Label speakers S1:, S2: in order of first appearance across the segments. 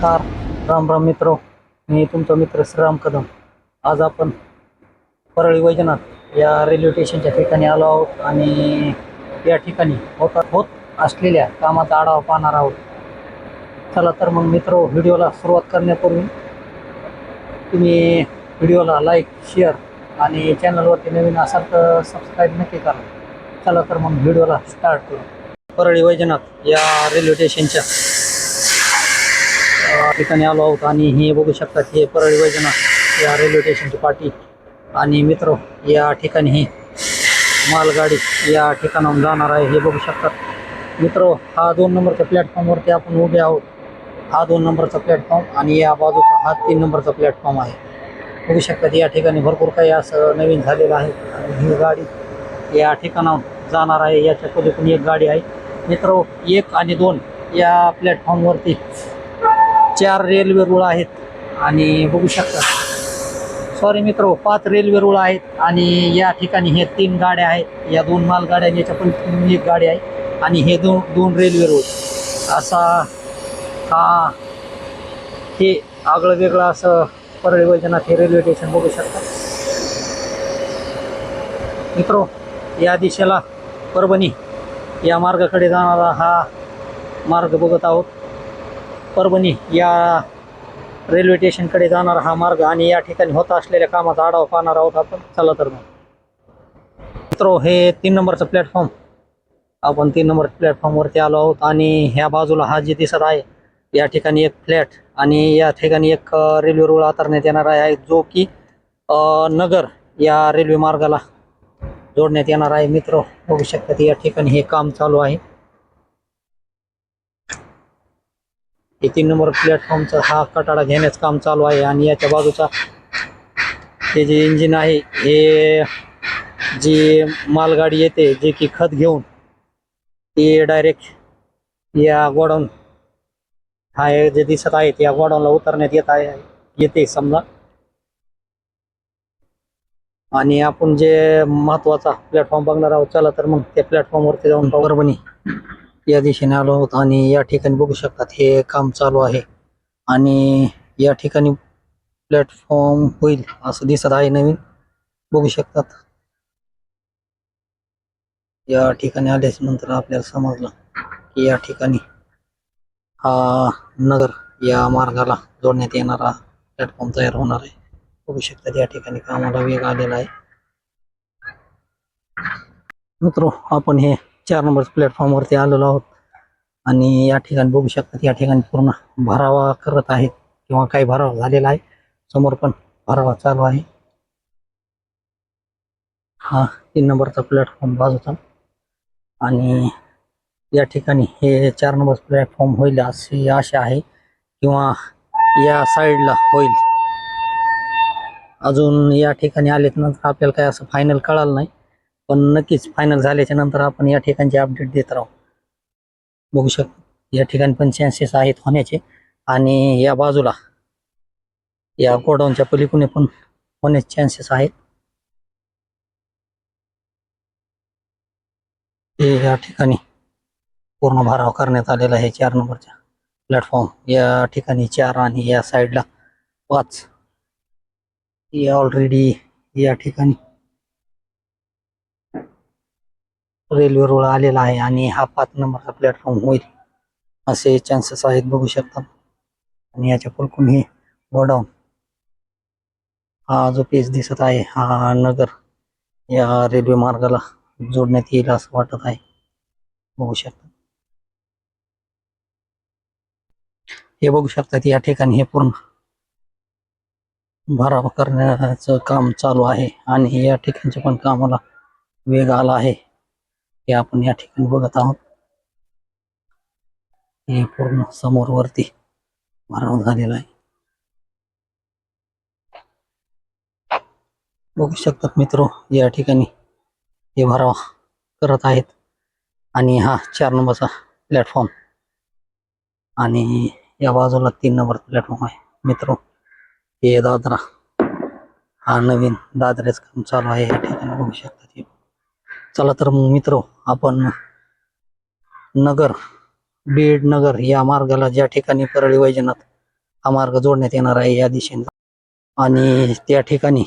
S1: नमस्कार. राम राम मित्र. मी तुमचा मित्र श्रीराम कदम. आज आपण परळी वैजनाथ या रेल्वे स्टेशनच्या ठिकाणी आलो आहोत आणि या ठिकाणी होत होत असलेल्या कामाचा आढावा पाहणार आहोत. चला तर मग मित्र व्हिडिओला सुरुवात करण्यापूर्वी तुम्ही व्हिडिओला लाईक शेअर आणि चॅनलवरती नवीन असाल तर सबस्क्राईब नक्की करा. चला तर मग व्हिडिओला स्टार्ट करू. परळी वैजनाथ या रेल्वे स्टेशनच्या ठिकाणी आलो आहोत आणि हे बघू शकतात हे परळी वैजना या रेल्वे स्टेशनची पाटी. आणि मित्र या ठिकाणी ही मालगाडी या ठिकाणाहून जाणार आहे हे बघू शकतात मित्र हा दोन नंबरच्या प्लॅटफॉर्मवरती आपण उभे आहोत. हा दोन नंबरचा प्लॅटफॉर्म आणि या बाजूचा हा तीन नंबरचा प्लॅटफॉर्म आहे. बघू शकतात या ठिकाणी भरपूर काही असं नवीन झालेलं आहे. आणि ही गाडी या ठिकाणाहून जाणार आहे. याच्या पलीकडून एक गाडी आहे. मित्र एक आणि दोन या प्लॅटफॉर्मवरती चार रेल्वे रुळ आहेत आणि बघू शकता. सॉरी मित्र पाच रेल्वे रुळ आहेत आणि या ठिकाणी हे तीन गाड्या आहेत. या दोन मालगाड्या याच्या पण एक गाडी आहे आणि हे दोन दोन रेल्वे रुळ. असा हा हे आगळं वेगळं असं परळी वैजनाथ हे रेल्वे स्टेशन बघू शकता. मित्र या दिशेला परभणी या मार्गाकडे जाणारा हा मार्ग बघत आहोत. परभणी या रेल्वे स्टेशनकडे जाणारा हा मार्ग आणि या ठिकाणी होत असलेल्या कामाचा आढावा पाहणार आहोत आपण. चला तर मग. मित्रो हे तीन नंबरचं प्लॅटफॉर्म. आपण तीन नंबर प्लॅटफॉर्मवरती आलो आहोत आणि ह्या बाजूला हा जे दिसत आहे या ठिकाणी एक फ्लॅट आणि या ठिकाणी एक रेल्वे रुळ आतरण्यात येणार आहे जो की नगर या रेल्वे मार्गाला जोडण्यात येणार आहे. मित्र बघू शकतात या ठिकाणी हे काम चालू आहे. हे तीन नंबर प्लॅटफॉर्मचा हा कटाडा घेण्याचं काम चालू आहे आणि याच्या बाजूचा हे जे इंजिन आहे हे जी मालगाडी येते जे की खत घेऊन ते डायरेक्ट या गोडाऊन हा जे दिसत आहे या गोडाऊनला उतरण्यात येत आहे येते समजा आणि आपण जे महत्त्वाचा प्लॅटफॉर्म बघणार आहोत चला तर मग त्या प्लॅटफॉर्मवरती जाऊन पाहू. परभणी या दिशेने आलो आहोत आणि या ठिकाणी बघू शकतात हे काम चालू आहे. आणि या ठिकाणी प्लॅटफॉर्म होईल असं दिसत आहे नवीन. बघू शकतात. या ठिकाणी आल्याच्यानंतर आपल्याला समजलं की या ठिकाणी हा नगर या मार्गाला जोडण्यात येणारा प्लॅटफॉर्म तयार होणार आहे. बघू शकतात या ठिकाणी कामाला वेग आलेला आहे. मित्र आपण हे चार नंबर प्लॅटफॉर्मवरती आलेलो आहोत. आणि या ठिकाणी बघू शकतात या ठिकाणी पूर्ण भरावा करत आहेत किंवा काही भरावा झालेला आहे. समोर पण भरावा चालू आहे. हा तीन नंबरचा प्लॅटफॉर्म बाजूचा. आणि या ठिकाणी हे चार नंबर प्लॅटफॉर्म होईल अशी आशा आहे किंवा या साईडला होईल. अजून या ठिकाणी आलेत नंतर आपल्याला काय असं फायनल कळालं नाही. पण नक्कीच फायनल झाल्याच्यानंतर आपण या ठिकाणचे अपडेट देत राहू. बघू शकतो या ठिकाणी पण चान्सेस आहेत होण्याचे. आणि या बाजूला या गोडाऊनच्या पलीकडे पण होण्याचे चान्सेस आहेत. हे या ठिकाणी पूर्ण भराव करण्यात आलेला आहे चार नंबरच्या प्लॅटफॉर्म या ठिकाणी चार आणि या साईडला पाच. या ऑलरेडी या ठिकाणी रेल्वे रोड आलेला आहे आणि हा पाच नंबरचा प्लॅटफॉर्म होईल. असे चान्सेस आहेत बघू शकता. आणि याच्या पलकून हे गोडाऊन हा जो पेज दिसत आहे हा नगर या रेल्वे मार्गाला जोडण्यात येईल असं वाटत आहे. बघू शकता. हे बघू शकतात या ठिकाणी हे पूर्ण भराव करण्याचं काम चालू आहे आणि या ठिकाणच्या पण कामाला वेग आला आहे. हे आपण या ठिकाणी बघत आहोत. हे पूर्ण समोर वरती भराव झालेला आहे. बघू शकतात मित्र या ठिकाणी हे भराव करत आहेत. आणि हा चार नंबरचा प्लॅटफॉर्म आणि या बाजूला तीन नंबर प्लॅटफॉर्म आहे. मित्र हे दादरा हा नवीन दादऱ्याचं काम चालू आहे. या ठिकाणी बघू शकतात हे. चला तर मग मित्र आपण नगर बीड नगर या मार्गाला ज्या ठिकाणी परळी वैजनाथ हा मार्ग जोडण्यात येणार आहे या दिशेने. आणि त्या ठिकाणी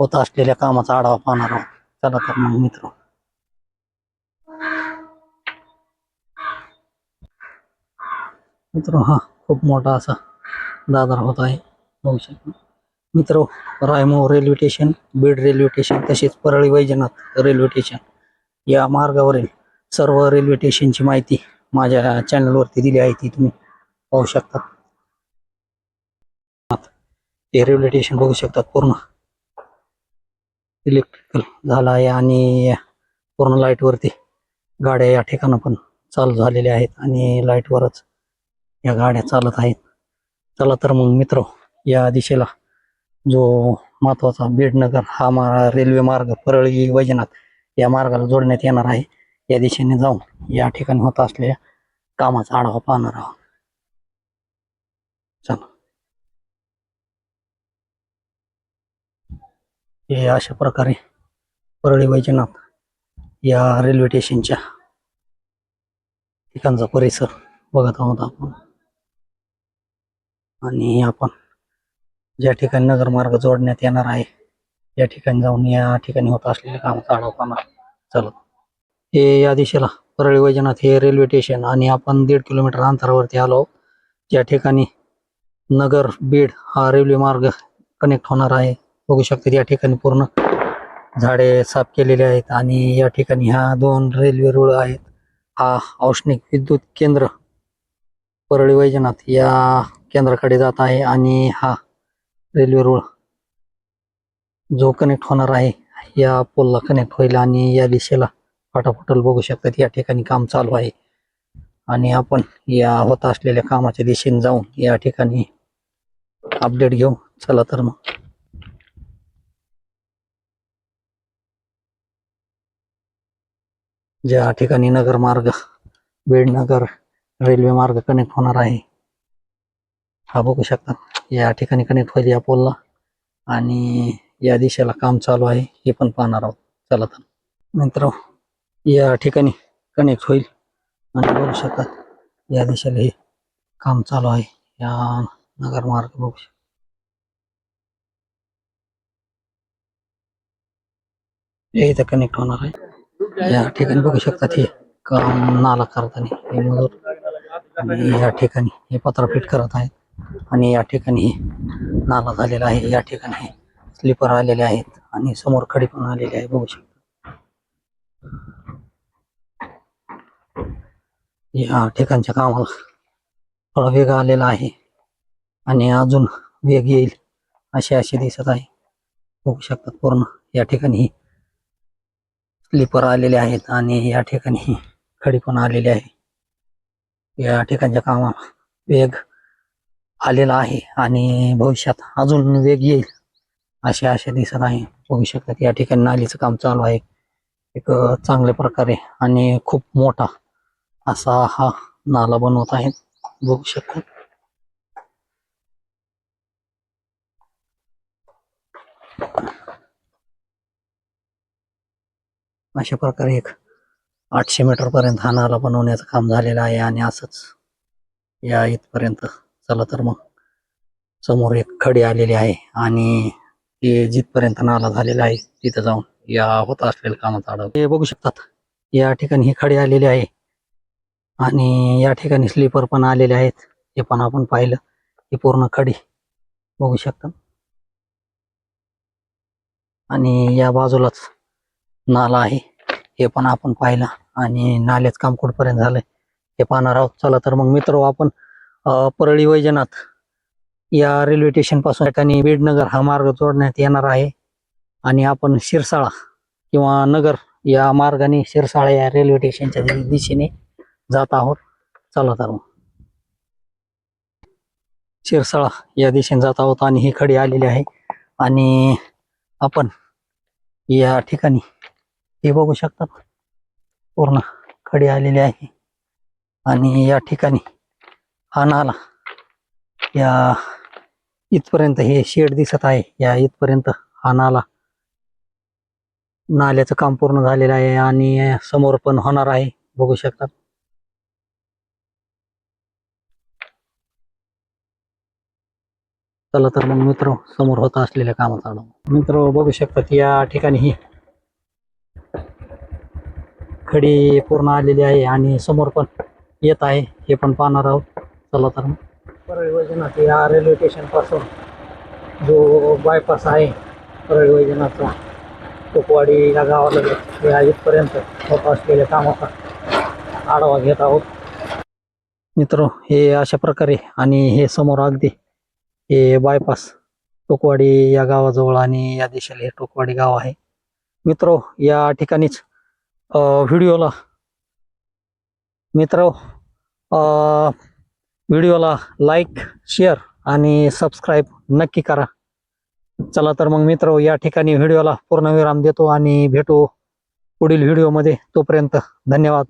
S1: होत असलेल्या कामाचा आढावा पाहणार आहोत. चला तर मग मित्र. मित्र हा खूप मोठा असा दादर होत आहे. बघू शकतो. मित्र रायमो railway station Beed railway station तसेच परळी वैजनाथ रेल्वे स्टेशन या मार्गावरील सर्व रेल्वे स्टेशनची माहिती माझ्या चॅनलवरती दिली आहे. ती तुम्ही पाहू शकता. हे रेल्वे स्टेशन बघू शकतात पूर्ण. इलेक्ट्रिकल झालं आहे आणि पूर्ण लाईटवरती गाड्या या ठिकाणं पण चालू झालेल्या आहेत आणि लाईटवरच या गाड्या चालत आहेत. चला तर मग मित्र या दिशेला जो महत्त्वाचा बीडनगर हा मा रेल्वे मार्ग परळी वैजनाथ या मार्गाला जोडण्यात येणार आहे. या दिशेने जाऊन या ठिकाणी होत असलेल्या कामाचा आढावा पाहणार आहोत. चला. हे अशा प्रकारे परळी वैजनाथ या रेल्वे स्टेशनच्या ठिकाणचा परिसर बघत आहोत आपण. आणि आपण ज्या ठिकाणी नगर मार्ग जोडण्यात येणार आहे या ठिकाणी जाऊन या ठिकाणी होत असलेल्या कामाचा आढावा पाहणार चला. हे या दिशेला परळी वैजनाथ हे रेल्वे स्टेशन आणि आपण दीड किलोमीटर अंतरावरती आलो. ज्या ठिकाणी नगर बीड हा रेल्वे मार्ग कनेक्ट होणार आहे. बघू शकते या ठिकाणी पूर्ण झाडे साफ केलेले आहेत आणि या ठिकाणी ह्या दोन रेल्वे रुळ आहेत. हा औष्णिक विद्युत केंद्र परळी वैजनाथ या केंद्राकडे जात आहे आणि हा रेल्वे रोड जो कनेक्ट होणार आहे या पोलला कनेक्ट होईल आणि या दिशेला फाटाफुटल बघू शकतात. या ठिकाणी काम चालू आहे. आणि आपण या होत असलेल्या कामाच्या दिशेने जाऊन या ठिकाणी अपडेट घेऊ. चला तर मग. ज्या ठिकाणी नगर मार्ग बीड नगर रेल्वे मार्ग कनेक्ट होणार आहे हा बघू शकता. या ठिकाणी कनेक्ट होईल या पोलला. आणि या दिशेला काम चालू आहे. हे पण पाहणार आहोत. चला तर. मित्र या ठिकाणी कनेक्ट होईल? आणि बघू शकतात या दिशेला हे काम चालू आहे. या नगर मार्ग बघू शकता. हे इथं कनेक्ट होणार आहे. या ठिकाणी बघू शकतात हे काम नाला करताना हे मजूर. या ठिकाणी हे पत्र फिट करत आहेत. आणि या ठिकाणी नाला झालेला आहे. या ठिकाणी स्लीपर आलेले आहेत आणि समोर खडी पण आलेली आहे. बघू शकतो. या ठिकाणच्या कामाला थोडा वेग आलेला आहे आणि अजून वेग येईल असे असे दिसत आहे. बघू शकतात पूर्ण. या ठिकाणी स्लीपर आलेले आहेत आणि या ठिकाणी खडी पण आलेली आहे. या ठिकाणच्या कामाला वेग आलेला आहे आणि भविष्यात अजून वेग येईल अशी आशा दिसत आहे. बघू शकतात या ठिकाणी नालीचं काम चालू आहे. एक चांगल्या प्रकारे आणि खूप मोठा असा हा नाला बनवत आहे. बघू शकतात अशा प्रकारे एक आठशे मीटर पर्यंत हा नाला बनवण्याचं काम झालेलं आहे आणि असंच या इथपर्यंत चला तर मग. समोर एक खडी आलेली आहे आणि ते जिथपर्यंत नाला झालेला आहे तिथं जाऊन या होत असलेल्या कामाचा आढावा. हे बघू शकतात. या ठिकाणी ही खडी आलेली आहे आणि या ठिकाणी स्लीपर पण आलेले आहेत. हे पण आपण पाहिलं. ही पूर्ण खडी. बघू शकता. आणि या बाजूलाच नाला आहे. हे पण आपण पाहिलं आणि नाल्याच काम कुठपर्यंत झालंय हे पाहणार आहोत. चला तर मग मित्र आपण परळी वैजनाथ या रेल्वे स्टेशनपासून ठिकाणी बीडनगर हा मार्ग जोडण्यात येणार आहे. आणि आपण शिरसाळा किंवा नगर या मार्गाने शिरसाळा या रेल्वे स्टेशनच्या दिशेने जात आहोत. चला तर शिरसाळा या दिशेने जात आहोत आणि ही खडी आलेली आहे. आणि आपण या ठिकाणी हे बघू शकतात पूर्ण खडी आलेली आहे. आणि या ठिकाणी हा नाला. या इथपर्यंत हे शेड दिसत आहे. या इथपर्यंत हा नाला. नाल्याचं काम पूर्ण झालेलं आहे आणि समोर पण होणार आहे. बघू शकतात चला तर मग मित्र समोर होत असलेल्या कामाचा मित्र बघू शकतात या ठिकाणी ही खडी पूर्ण आलेली आहे आणि समोर पण येत आहे. हे पण पाहणार आहोत. चला तर मग. परळी वैजनाथ या रेल्वे स्टेशनपासून जो बायपास आहे परळी वैजनाथचा कोकवाडी या गावाला या इथपर्यंत होत असलेल्या कामाचा आढावा घेत आहोत. मित्र हे अशा प्रकारे आणि हे समोर अगदी हे बायपास टोकवाडी या गावाजवळ आणि या दिशेला हे टोकवाडी गाव आहे. मित्र या ठिकाणीच व्हिडिओला मित्र अ, व्हिडिओला लाईक शेअर आणि सबस्क्राईब नक्की करा. चला तर मग मित्र या ठिकाणी व्हिडिओला पूर्णविराम देतो आणि भेटू पुढील व्हिडिओमध्ये. तोपर्यंत धन्यवाद.